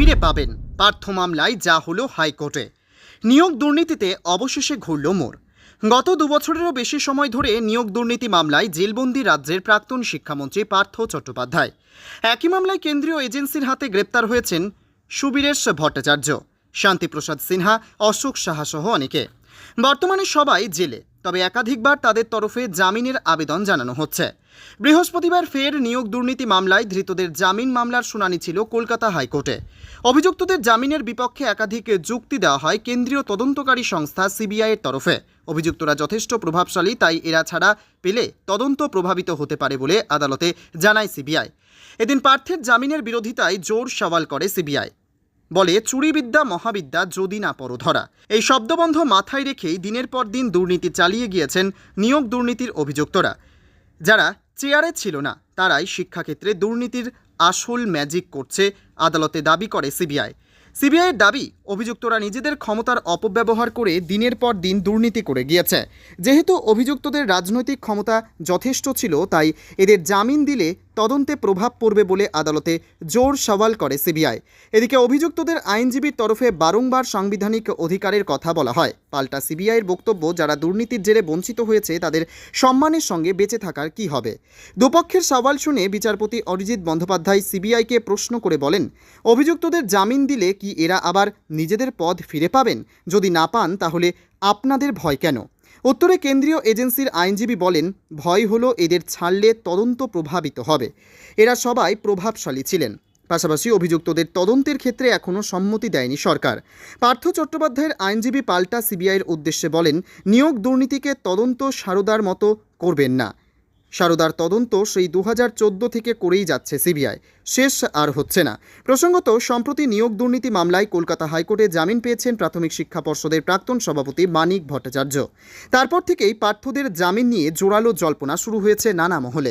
ফিরে পাবেন পার্থ মামলায় যা হলো হাইকোর্টে। নিয়োগ দুর্নীতিতে অবশেষে ঘুরল মোড়। গত দুবছরেরও বেশি সময় ধরে নিয়োগ দুর্নীতি মামলায় জেলবন্দি রাজ্যের প্রাক্তন শিক্ষামন্ত্রী পার্থ চট্টোপাধ্যায়। একই মামলায় কেন্দ্রীয় এজেন্সির হাতে গ্রেপ্তার হয়েছেন সুবীরেশ ভট্টাচার্য, শান্তিপ্রসাদ সিনহা, অশোক সাহাসহ অনেকে। বর্তমানে সবাই জেলে। তবে একাধিকবার তাদের তরফে জামিনের আবেদন জানানো হচ্ছে। বৃহস্পতিবার ফের নিয়োগ দুর্নীতি মামলায় ধৃতদের জামিন মামলার শুনানি ছিল কলকাতা হাইকোর্টে। অভিযুক্তদের জামিনের বিপক্ষে একাধিক যুক্তি দেওয়া হয় কেন্দ্রীয় তদন্তকারী সংস্থা সিবিআইয়ের তরফে। অভিযুক্তরা যথেষ্ট প্রভাবশালী, তাই এরা ছাড়া পেলে তদন্ত প্রভাবিত হতে পারে বলে আদালতে জানায় সিবিআই। এদিন পার্থের জামিনের বিরোধিতায় জোর সওয়াল করে সিবিআই। বলে, চুরিবিদ্যা, মহাবিদ্যা, যদি না পর ধরা এই শব্দবন্ধ মাথায় রেখেই দিনের পর দিন দুর্নীতি চালিয়ে গিয়েছেন নিয়োগ দুর্নীতির অভিযুক্তরা। যারা চেয়ারে ছিল না, তারাই শিক্ষাক্ষেত্রে দুর্নীতির আসল ম্যাজিক করছে, আদালতে দাবি করে সিবিআই। সিবিআইয়ের দাবি, অভিযুক্তরা নিজেদের ক্ষমতার অপব্যবহার করে দিনের পর দিন দুর্নীতি করে গিয়েছে। যেহেতু অভিযুক্তদের রাজনৈতিক ক্ষমতা যথেষ্ট ছিল, তাই এদের জামিন দিলে তদন্তে প্রভাব পড়বে বলে আদালতে জোর সওয়াল করে সিবিআই। এদিকে অভিযুক্তদের আইনজীবীর তরফে বারংবার সাংবিধানিক অধিকারের কথা বলা হয়। পাল্টা সিবিআইয়ের বক্তব্য, যারা দুর্নীতির জেরে বঞ্চিত হয়েছে, তাদের সম্মানের সঙ্গে বেঁচে থাকার কি হবে? দুপক্ষের সওয়াল শুনে বিচারপতি অরিজিৎ বন্দ্যোপাধ্যায় সিবিআইকে প্রশ্ন করে বলেন, অভিযুক্তদের জামিন দিলে কি এরা আবার নিজেদের পদ ফিরে পাবেন? যদি না পান, তাহলে আপনাদের ভয় কেন? উত্তরে কেন্দ্রীয় এজেন্সির আইনজীবী বলেন, ভয় হলো এদের ছাড়লে তদন্ত প্রভাবিত হবে। এরা সবাই প্রভাবশালী ছিলেন। পাশাপাশি অভিযুক্তদের তদন্তের ক্ষেত্রে এখনও সম্মতি দেয়নি সরকার। পার্থ চট্টোপাধ্যায়ের আইনজীবী পাল্টা সিবিআইয়ের উদ্দেশ্যে বলেন, নিয়োগ দুর্নীতিকে তদন্ত সারদার মতো করবেন না। সারদার তদন্ত সেই দু হাজার চোদ্দ থেকে করেই যাচ্ছে সিবিআই। শেষ আর হচ্ছে না। প্রসঙ্গত, সম্প্রতি নিয়োগ দুর্নীতি মামলায় কলকাতা হাইকোর্টে জামিন পেয়েছেন প্রাথমিক শিক্ষা পর্ষদের প্রাক্তন সভাপতি মানিক ভট্টাচার্য। তারপর থেকেই পার্থদের জামিন নিয়ে জোরালো জল্পনা শুরু হয়েছে নানা মহলে।